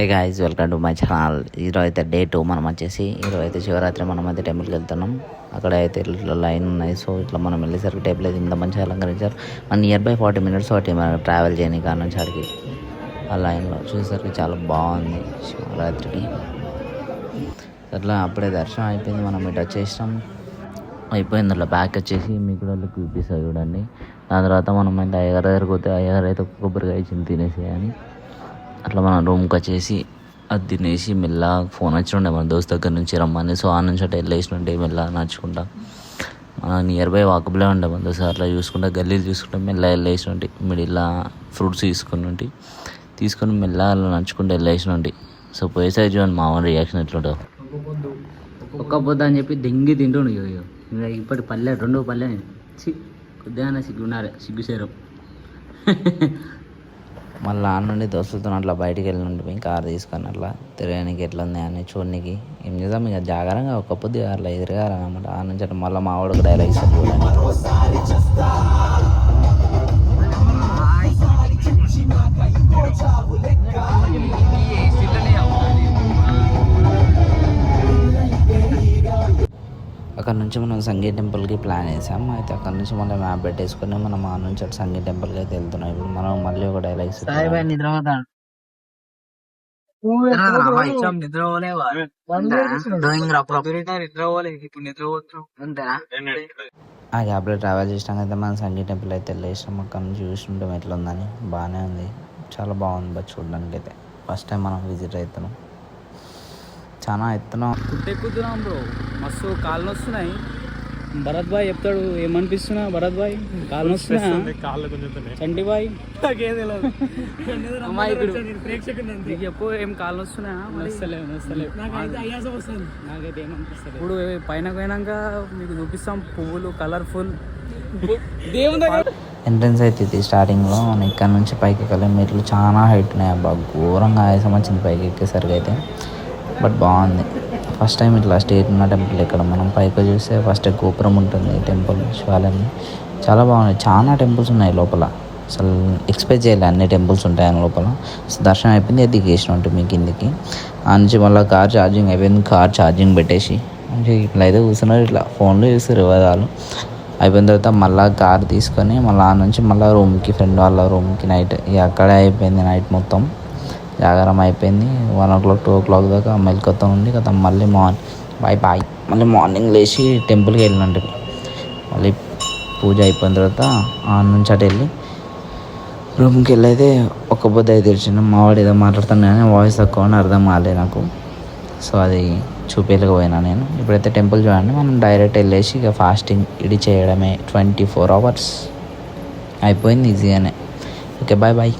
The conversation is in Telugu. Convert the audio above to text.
Hey guys welcome to my channel ఈరోజు అయితే డే టూ మనం వచ్చేసి ఈరోజు అయితే శివరాత్రి మనం అయితే టెంపుల్కి వెళ్తున్నాం. అక్కడ అయితే ఇట్లా లైన్ ఉన్నాయి. సో ఇట్లా మనం వెళ్ళేసరికి టెంపుల్ అయితే ఇంత మంచిగా అలంకరించారు. మన నియర్ బై ఫార్టీ మినిట్స్ ఒకటి మనం ట్రావెల్ చేయని కారణం సరికి ఆ లైన్లో చూసేసరికి చాలా బాగుంది శివరాత్రికి. అట్లా అప్పుడే దర్శనం అయిపోయింది. మనం ఇటు వచ్చేసినాం. అయిపోయింది అట్లా బ్యాక్ వచ్చేసి మీకు కూడా చూపిస్తారు చూడండి. దాని తర్వాత మనం అయితే అయ్యగారి దగ్గరికి పోతే అయ్యగారు అయితే కొబ్బరికాయ ఇచ్చింది తినేసి అని అట్లా మనం రూమ్కి వచ్చేసి అది తినేసి మెల్లగా ఫోన్ వచ్చి ఉండే మన దోస్త్ దగ్గర నుంచి రమ్మని. సో ఆ నుంచి అట్లా వెళ్ళేసినట్టే మెల్ల నడుచుకుంటా. మన నియర్ బై వాకబులే ఉండే మన దోస్త్. అట్లా చూసుకుంటా గల్లీలు చూసుకుంటా మెల్ల వెళ్ళేసినట్టు మిడిల్ ఫ్రూట్స్ తీసుకుని తీసుకొని మెల్ల అలా నడుచుకుంటూ వెళ్ళేసినట్టు సో పోయేసారి చూడండి మా వాడి రియాక్షన్ ఎట్లుంటావు ఒక్క పొద్దు అని చెప్పి దెంగి తింటుండు అయ్యో ఇగో. ఇంకా ఇప్పటి పల్లె రెండో పల్లె. చి కొద్దిగా సిగ్గు సిగ్గు మళ్ళీ ఆ నుండి దోస్తులతో అట్లా బయటికి వెళ్ళినట్టు కారు తీసుకొని అట్లా తిరగడానికి ఎట్లా ఉంది అని చూడడానికి ఏం చేద్దాం? ఇక జాగ్రత్తగా ఒక్క పొద్దు అట్లా ఎదురుగారనమాట ఆ నుంచి అట్లా మళ్ళీ మా వాడికి డైలాగ్ అక్కడ నుంచి మనం సంగీ టెంపుల్కి ప్లాన్ వేసాం అయితే అక్కడ నుంచి మళ్ళీ మ్యాప్ పెట్టేసుకొని మనం ఆ నుంచి అటు సంగీ టెంపుల్కి అయితే వెళ్తున్నాం. ఇప్పుడు మనం మళ్ళీ ఒక డైలాగ్ ఆ గ్యాప్లో ట్రావెల్ చేసినాక అయితే మనం సంగీ టెంపుల్ అయితే వెళ్ళేసాం అక్కడ నుంచి చూస్తుంటాం ఎట్లా ఉందని బాగానే ఉంది. చాలా బాగుంది బట్ చూడడానికి అయితే ఫస్ట్ టైం మనం విజిట్ అవుతున్నాం. చాలా ఎత్తున్నాం ఎక్కుతున్నాం బ్రో. మస్తు కాళ్ళు వస్తున్నాయి భరత్ భాయ్ చెప్తాడు ఏమనిపిస్తున్నా భరత్ భాయ్ కాళ్ళు వస్తున్నా చంటి భాయ్ అమాయకుడు నీకు చెప్పు ఏం కాళ్ళు వస్తున్నా నాకైతే ఏమనిపిస్తలేదు ఇప్పుడు పైన పోయినాక మీకు చూపిస్తాం పువ్వులు కలర్ఫుల్. దేవుని ఎంట్రన్స్ అయితే ఇది స్టార్టింగ్లో మనం ఇక్కడ నుంచి పైకి ఎక్కాలి మెట్లు చాలా హైట్ ఉన్నాయి అబ్బా ఘోరంగా ఆయాసం వచ్చింది పైకి ఎక్కేసరికి అయితే. బట్ బాగుంది. ఫస్ట్ టైం ఇట్లా స్టేట్ ఉన్న టెంపుల్ ఇక్కడ మనం పైకి చూస్తే ఫస్ట్ గోపురం ఉంటుంది టెంపుల్ శివాలయం. చాలా బాగున్నాయి. చాలా టెంపుల్స్ ఉన్నాయి లోపల. అసలు ఎక్స్పెక్ట్ చేయలే అన్ని టెంపుల్స్ ఉంటాయని లోపల. దర్శనం అయిపోయింది అది దిగేసిన ఉంటుంది మీ కిందికి. ఆ నుంచి మళ్ళీ కార్ ఛార్జింగ్ అయిపోయింది కార్ ఛార్జింగ్ పెట్టేసి. ఇట్లా అయితే కూర్చున్నారు ఇట్లా ఫోన్లో చూస్తారు వివాదాలు అయిపోయిన తర్వాత మళ్ళీ కార్ తీసుకొని మళ్ళీ ఆ నుంచి మళ్ళీ రూమ్కి ఫ్రెండ్ వాళ్ళ రూమ్కి నైట్ ఇక అక్కడే అయిపోయింది నైట్ మొత్తం. జాగారం అయిపోయింది. One o'clock two o'clock దాకా మెల్కొత్తా ఉండి కదా మళ్ళీ మార్నింగ్ బాయ్ బాయ్ మళ్ళీ మార్నింగ్ లేచి టెంపుల్కి వెళ్ళినట్టు మళ్ళీ పూజ అయిపోయిన తర్వాత ఆ నుంచి అటు వెళ్ళి రూమ్కి వెళ్ళి అయితే ఒక బుద్ధ అయితే తెరిచిన మావాడు ఏదో మాట్లాడుతాను కానీ వాయిస్ తక్కువ అని అర్థం కాలే నాకు. సో అది చూపించలేకపోయినా నేను. ఇప్పుడైతే టెంపుల్ చూడండి మనం డైరెక్ట్ వెళ్ళేసి ఇక ఫాస్టింగ్ ఇది చేయడమే. ట్వంటీ ఫోర్ అవర్స్ అయిపోయింది ఈజీగానే ఓకే బాయ్ బాయ్